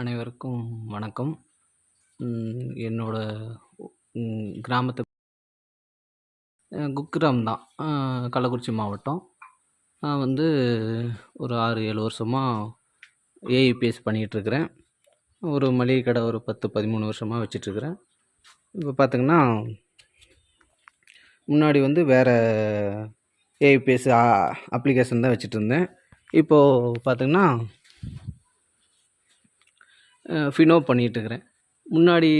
அனைவருக்கும் வணக்கம். என்னோட கிராமத்து குக்கிராம் தான். கள்ளக்குறிச்சி மாவட்டம். நான் வந்து ஒரு ஆறு ஏழு வருஷமாக ஏஇபிஎஸ் பண்ணிகிட்ருக்கிறேன் ஒரு மளிகை கடை ஒரு பத்து பதிமூணு வருஷமாக வச்சிட்ருக்கிறேன் இப்போ பார்த்திங்கன்னா முன்னாடி வந்து வேறு ஏஇபிஎஸ் அப்ளிகேஷன் தான் வச்சுட்டு இருந்தேன். இப்போது பார்த்திங்கன்னா ஃபினோ பண்ணிகிட்ருக்கிறேன் முன்னாடி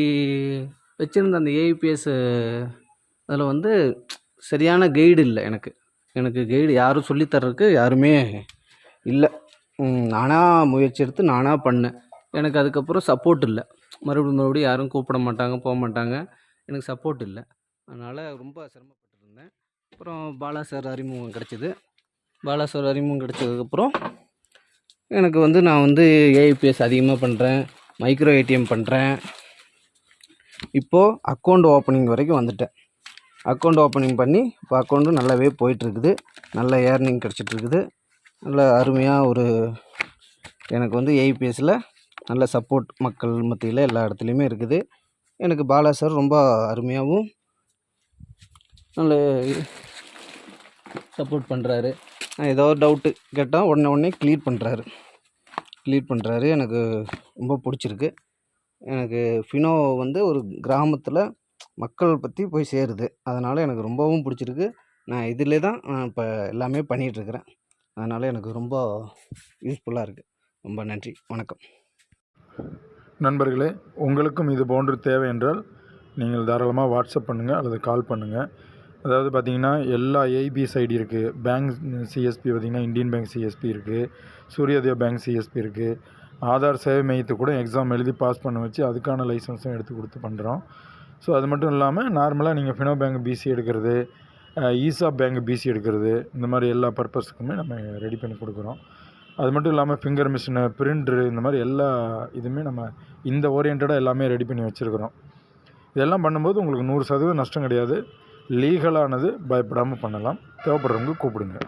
வச்சுருந்த அந்த ஏஐபிஎஸ்ஸு அதில் வந்து சரியான கைடு இல்லை எனக்கு. எனக்கு கைடு யாரும் சொல்லித் தர்றதுக்கு யாருமே இல்லை. நானாக முயற்சி எடுத்து நானாக பண்ணேன். எனக்கு அதுக்கப்புறம் சப்போர்ட் இல்லை. மறுபடியும் மறுபடியும் யாரும் கூப்பிட மாட்டாங்க போக மாட்டாங்க. எனக்கு சப்போர்ட் இல்லை. அதனால் ரொம்ப சிரமப்பட்டுருந்தேன். அப்புறம் பாலா சார் அறிமுகம் கிடச்சிது. பாலா சார் அறிமுகம் கிடச்சதுக்கப்புறம் எனக்கு வந்து நான் வந்து ஏஐபிஎஸ் அதிகமாக பண்ணுறேன். மைக்ரோ ஏடிஎம் பண்ணுறேன் இப்போது அக்கௌண்ட் ஓப்பனிங் வரைக்கும் வந்துட்டேன். அக்கௌண்ட் ஓப்பனிங் பண்ணி இப்போ அக்கௌண்ட்டும் நல்லாவே போயிட்டுருக்குது. நல்ல ஏர்னிங் கிடச்சிட்ருக்குது நல்ல அருமையாக ஒரு எனக்கு வந்து ஏபிஎஸ்சில் நல்ல சப்போர்ட் மக்கள் மத்தியில் எல்லா இடத்துலையுமே இருக்குது. எனக்கு பாலா சார் ரொம்ப அருமையாகவும் நல்ல சப்போர்ட் பண்ணுறாரு நான் ஏதோ ஒரு டவுட்டு கேட்டால் உடனே உடனே க்ளியர் பண்ணுறாரு லீட் பண்ணுறாரு எனக்கு ரொம்ப பிடிச்சிருக்கு. எனக்கு ஃபினோ வந்து ஒரு கிராமத்தில் மக்கள் பற்றி போய் சேருது. அதனால் எனக்கு ரொம்பவும் பிடிச்சிருக்கு. நான் இதிலே தான் நான் இப்போ எல்லாமே பண்ணிகிட்ருக்கிறேன் அதனால் எனக்கு ரொம்ப யூஸ்ஃபுல்லாக இருக்குது ரொம்ப நன்றி. வணக்கம். நண்பர்களே உங்களுக்கும் இது போன்று தேவை என்றால் நீங்கள் தாராளமாக வாட்ஸ்அப் பண்ணுங்கள் அல்லது கால் பண்ணுங்கள் அதாவது பார்த்தீங்கன்னா எல்லா ஏபிஎஸ் ஐடி இருக்குது பேங்க் சிஎஸ்பி பார்த்திங்கன்னா இந்தியன் பேங்க் சிஎஸ்பி இருக்குது சூரியோதயா பேங்க் சிஎஸ்பி இருக்குது ஆதார் சேவை மையத்தை கூட எக்ஸாம் எழுதி பாஸ் பண்ண வச்சு அதுக்கான லைசன்ஸும் எடுத்து கொடுத்து பண்ணுறோம் ஸோ அது மட்டும் இல்லாமல் நார்மலாக நீங்கள் ஃபினோ பேங்க் பிசி எடுக்கிறது ஈசா பேங்க் பிசி எடுக்கிறது இந்த மாதிரி எல்லா பர்பஸுக்குமே நம்ம ரெடி பண்ணி கொடுக்குறோம். அது மட்டும் இல்லாமல் ஃபிங்கர் மிஷினு பிரிண்ட்ரு இந்த மாதிரி எல்லா இதுவுமே நம்ம இந்த ஓரியன்டாக எல்லாமே ரெடி பண்ணி வச்சுருக்குறோம். இதெல்லாம் பண்ணும்போது உங்களுக்கு நூறு சதவீதம் நஷ்டம் கிடையாது. லீகலானது பயப்படாமல் பண்ணலாம். தேவைப்படுறவங்க கூப்பிடுங்க.